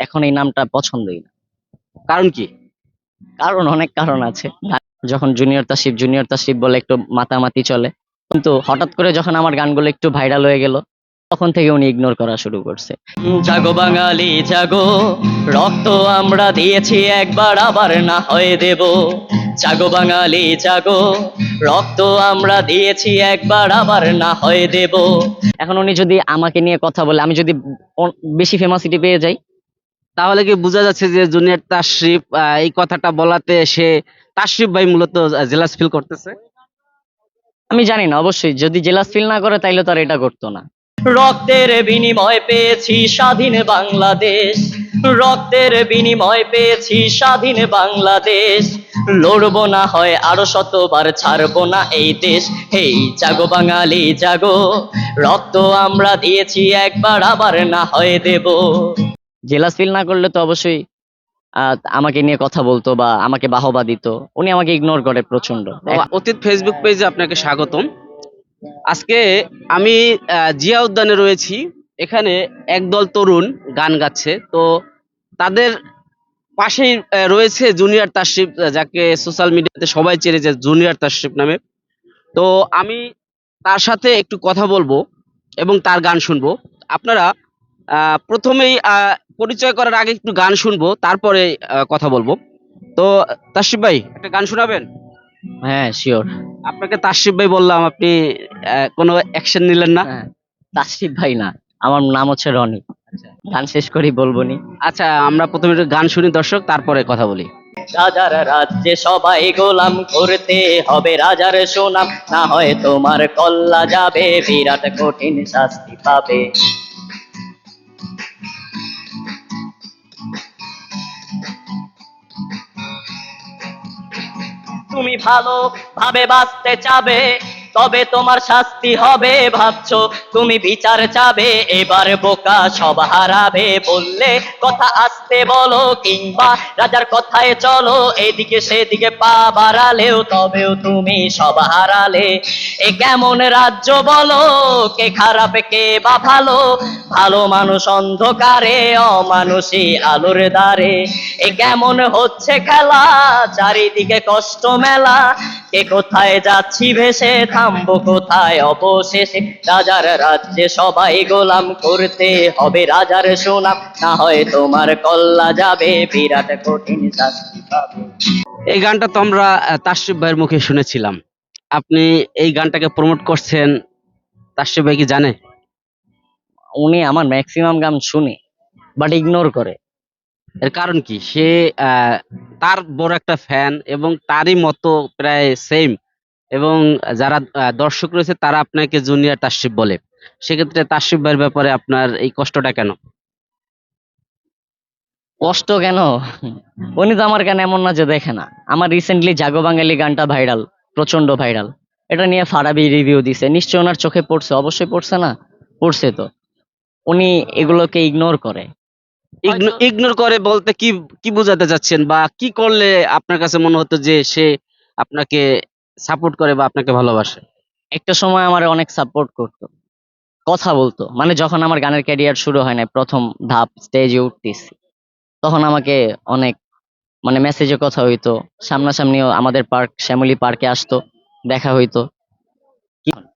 এখন এই নামটা পছন্দই না। কারণ কি? কারণ অনেক কারণ আছে। যখন জুনিয়র তাশরিফ জুনিয়র তাশরিফ বলে একটু মাতামাতি চলে। কিন্তু হঠাৎ করে যখন আমার গানগুলো একটু ভাইরাল হয়ে গেল তখন থেকে উনি ইগনোর করা শুরু করছে। জাগো বাঙালি জাগো রক্ত আমরা দিয়েছি একবার আবার না হয়ে দেব। জাগো বাঙালি জাগো রক্ত আমরা দিয়েছি একবার আবার না হয়ে দেব। এখন উনি যদি আমাকে নিয়ে কথা বলে আমি যদি বেশি ফেমাসিটি পেয়ে যাই তাহলে কি বোঝা যাচ্ছে যে জুনিয়র তাশরিফ আহ, এই কথাটা বলাতে সে তাশরিফ ভাই মূলত জেলাস ফিল করতেছে? আমি জানি না অবশ্যই। যদি জেলাস ফিল না করে তাইলে তো আর এটা করতো না। রক্তের বিনিময় পেয়েছি স্বাধীন বাংলাদেশ। রক্তের বিনিময় পেয়েছি স্বাধীন বাংলাদেশ। লড়বো না হয় আরও শতবার ছাড়বো না এই দেশ। হেই জাগো বাঙালি জাগো। রক্ত আমরা দিয়েছি একবার আবার না হয় দেব। জেলাস ফিল না করলে তো অবশ্যই আমাকে নিয়ে কথা বলতো বা আমাকে বাহবা দিত। উনি আমাকে ইগনোর করে প্রচণ্ড অতীত ফেসবুক পেজে আপনাকে স্বাগতম। আজকে আমি জিয়া উদ্যানে রয়েছি। এখানে একদল তরুণ গান গাচ্ছে। তো তাদের পাশেই রয়েছে জুনিয়র আহ, যাকে সোশ্যাল মিডিয়াতে সবাই চেনে যে জুনিয়র তাশরিফ নামে। তো আমি তার সাথে একটু কথা বলব এবং তার গান শুনব। আপনারা আহ, প্রথমেই আহ, পরিচয় করার আগে একটু গান শুনব তারপরে কথা বলব। তো তাশরিফ ভাই একটা গান শোনাবেন? হ্যাঁ শিওর আপনাকে তাশরিফ ভাই বললাম আপনি কোনো অ্যাকশন নিলেন না? হ্যাঁ তাসরিফ ভাই না আমার নাম হচ্ছে রনি। গান শেষ করি বলব নি। আচ্ছা আমরা প্রথমে একটু গান শুনি দর্শক তারপরে কথা বলি। রাজার রাজ্যে সবাই গোলাম করতে হবে রাজার সুনাম। না হয় তোমার কল্লা যাবে বিরাট কঠিন শাস্তি পাবে। তুমি ভালো ভাবে বাঁচতে চাবে। তবে তোমার শাস্তি হবে, ভাবছ। তুমি বিচার চাবে, এবার বোকা সব হারাবে বললে, কথা আসতে বলো কিংবা রাজার কথায় চলো, এদিকে সেদিকে পা বাড়ালেও তবেও তুমি সব হারালে। এ কেমন রাজ্য বলো, কে খারাপ, কে বা ভালো? ভালো মানুষ অন্ধকারে, অমানুষী আলোর দ্বারে। এ কেমন হচ্ছে খেলা, চারিদিকে কষ্ট মেলা কে কোথায় যাচ্ছি ভেসে? থামবো কোথায় অবশেষে? রাজার রাজ্যে সবাই গোলাম করতে হবে রাজার সুনাম। না হয় তোমার কল্লা যাবে বিরাট কঠিন শাস্তি পাবে। এই গানটা তো আমরা তাশরিফ ভাইয়ের মুখে শুনেছিলাম। আপনি এই গানটাকে প্রমোট করছেন তাশরিফ ভাই কি জানে? উনি আমার ম্যাক্সিমাম গান শুনে বাট ইগনোর করে। এর কারণ কি? সে তার বড় একটা ফ্যান এবং তারই মতো প্রায় সেম এবং যারা দর্শক রয়েছে তারা আপনাকে জুনিয়র তাশরিফ বলে। সেক্ষেত্রে তাশরিফ ভাইয়ের ব্যাপারে আপনার এই কষ্টটা কেন? কষ্ট কেন? উনি তো আমার গান এমন না যে দেখে না। আমার রিসেন্টলি জাগো বাঙালি গানটা ভাইরাল প্রচণ্ড ভাইরাল এটা নিয়ে ফারাবি রিভিউ দিছে। নিশ্চয় ওনার চোখে পড়ছে। অবশ্যই পড়ছে না? পড়ছে তো। উনি এগুলোকে ইগনোর করে। ইগনোর করে বলতে কি কি বোঝাতে চাচ্ছেন বা কি করলে আপনার কাছে মনে হতো যে সে আপনাকে সাপোর্ট করে বা আপনাকে ভালোবাসে? একটা সময় আমার অনেক সাপোর্ট করতো। কথা বলতো। মানে যখন আমার গানের ক্যারিয়ার শুরু হয় না প্রথম ধাপ স্টেজে উঠতেছি তখন আমাকে অনেক মানে মেসেজে কথা হইতো। সামনাসামনিও আমাদের পার্ক শ্যামলী পার্কে আসতো দেখা হইতো।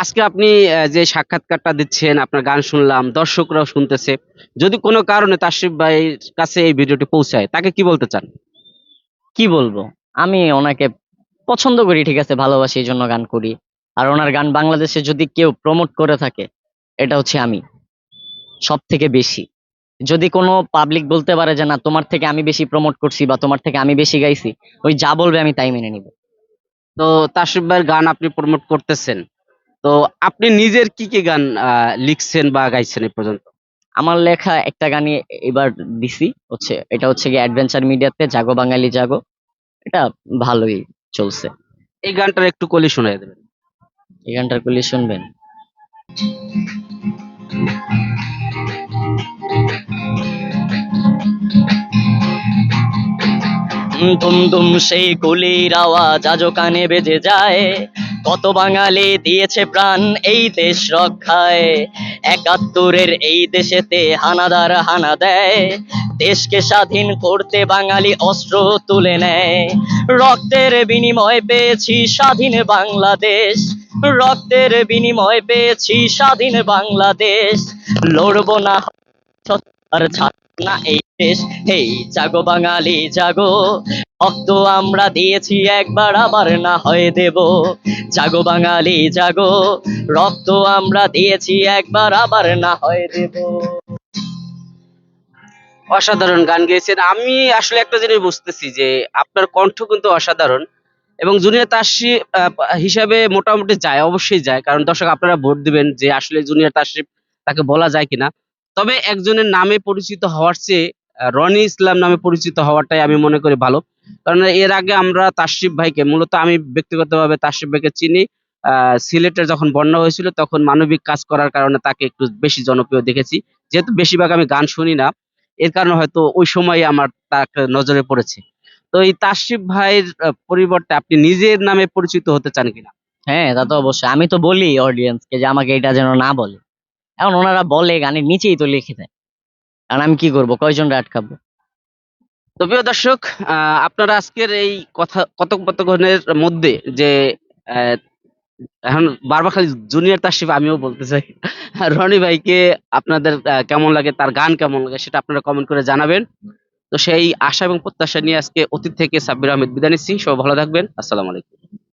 আজকে আপনি যে সাক্ষাৎকারটা দিচ্ছেন আপনার গান শুনলাম দর্শকরাও শুনতেছে যদি কোনো কারণে তাশরিফ ভাইয়ের কাছে এই ভিডিওটি পৌঁছায় তাকে কি বলতে চান? কি বলব? আমি ওনাকে পছন্দ করি ঠিক আছে ভালোবাসি এই জন্য গান করি। আর ওনার গান বাংলাদেশে যদি কেউ প্রমোট করে থাকে এটা হচ্ছে আমি সব থেকে বেশি। যদি কোনো পাবলিক বলতে পারে যে না তোমার থেকে আমি বেশি প্রমোট করছি বা তোমার থেকে আমি বেশি গাইছি ওই যা বলবে আমি তাই মেনে নিব। তো তাশরিফ ভাইয়ের গান আপনি প্রমোট করতেছেন তো আপনি নিজের কি কি গান লিখছেন বা গাইছেন এই পর্যন্ত? আমার লেখা একটা গানই এবার দিছি হচ্ছে এটা হচ্ছে গিয়ে অ্যাডভেঞ্চার মিডিয়াতে জাগো বাঙালি জাগো এটা ভালোই চলছে। এই গানটার একটু কলি শোনাই দেবেন। এই গানটার কলি শুনবেন। দুম দুম সেই গুলির আওয়াজ আজও কানে বেজে যায়। কত বাঙালি দিয়েছে প্রাণ এই দেশ রক্ষায়। একাত্তরের এই দেশেতে হানাদার হানা দেয়। দেশকে স্বাধীন করতে বাঙালি অস্ত্র তুলে নেয়। রক্তের বিনিময় পেয়েছি স্বাধীন বাংলাদেশ। রক্তের বিনিময় পেয়েছি স্বাধীন বাংলাদেশ। লড়বো না আর ছাড়বো না এই দেশ। হেই, জাগো বাঙালি, জাগো। রক্ত আমরা দিয়েছি একবার, আবার না হয় দেব। জাগো বাঙালি, জাগো। রক্ত আমরা দিয়েছি একবার, আবার না হয় দেব। অসাধারণ গান গেয়েছেন। আমি আসলে একটা জিনিস বুঝতেছি যে আপনার কণ্ঠ কিন্তু অসাধারণ এবং জুনিয়র তাসি হিসাবে মোটামুটি যায়, অবশ্যই যায়। কারণ দর্শক, আপনারা ভোট দিবেন যে আসলে জুনিয়র তাসিফ তাকে বলা যায় কিনা। তবে একজনের নামে পরিচিত হওয়ার চেয়ে রনি ইসলাম নামে পরিচিত হওয়াটাই আমি মনে করি ভালো। কারণ এর আগে আমরা তাসিফ ভাইকে, মূলত আমি ব্যক্তিগতভাবে তাসিফ ভাইকে চিনি সিলেটের যখন বন্যা হয়েছিল তখন মানবিক কাজ করার কারণে তাকে একটু বেশি জনপ্রিয় দেখেছি। যেহেতু বেশিরভাগ আমি গান শুনি না, এর কারণে হয়তো ওই সময় আমার তাকে নজরে পড়েছে। তো এই তাসিফ ভাইয়ের পরিবর্তে আপনি নিজের নামে পরিচিত হতে চান কিনা? হ্যাঁ তা তো অবশ্যই। আমি তো বলি অডিয়েন্সকে যে আমাকে এটা যেন না বলে। এখন ওনারা বলে, গানের নিচেই তো লিখে দেয়। কারণ আমি কি করব? কয়জন আটকাবো তো প্রিয় দর্শক আপনারা আজকের এই কথা, কথোপকথনের মধ্যে যে এখন বারবার খালি জুনিয়র তাসিফ আমিও বলতে চাই। রনি ভাইকে আপনাদের কেমন লাগে, তার গান কেমন লাগে সেটা আপনারা কমেন্ট করে জানাবেন। তো সেই আশা এবং প্রত্যাশা নিয়ে আজকে অতীত থেকে সাব্বির আহমেদ বিদায় নিচ্ছি। সবাই ভালো থাকবেন। আসসালামু আলাইকুম।